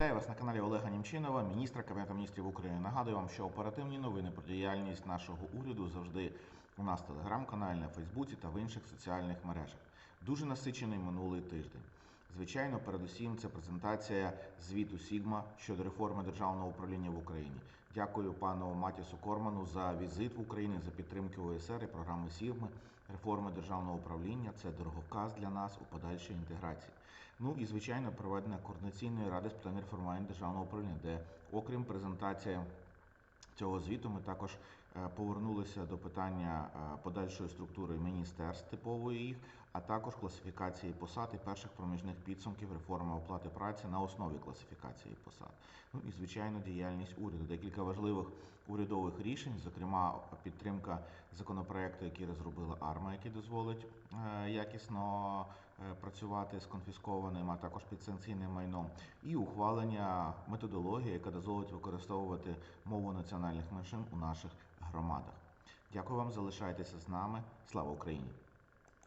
Вітаю вас на каналі Олега Німчинова, міністра Кабінету міністрів України. Нагадую вам, що оперативні новини про діяльність нашого уряду завжди у нас в телеграм-каналі, на Фейсбуці та в інших соціальних мережах. Дуже насичений минулий тиждень. Звичайно, передусім це презентація звіту Сігма щодо реформи державного управління в Україні. Дякую пану Матісу Корману за візит в Україну, за підтримки ОСР і програми Сігми, реформи державного управління. Це дороговказ для нас у подальшій інтеграції. Ну і звичайно, проведення координаційної ради з питань реформування державного управління, де, окрім презентації цього звіту, ми також е, повернулися до питання е, подальшої структури міністерств типової їх, а також класифікації посад і перших проміжних підсумків реформи оплати праці на основі класифікації посад. Ну і звичайно, діяльність уряду. Декілька важливих урядових рішень, зокрема підтримка законопроекту, який розробила АРМА, який дозволить е, якісно працювати з конфіскованим, а також підсанкційним майном, і ухвалення методології, яка дозволить використовувати мову національних меншин у наших громадах. Дякую вам, залишайтеся з нами. Слава Україні!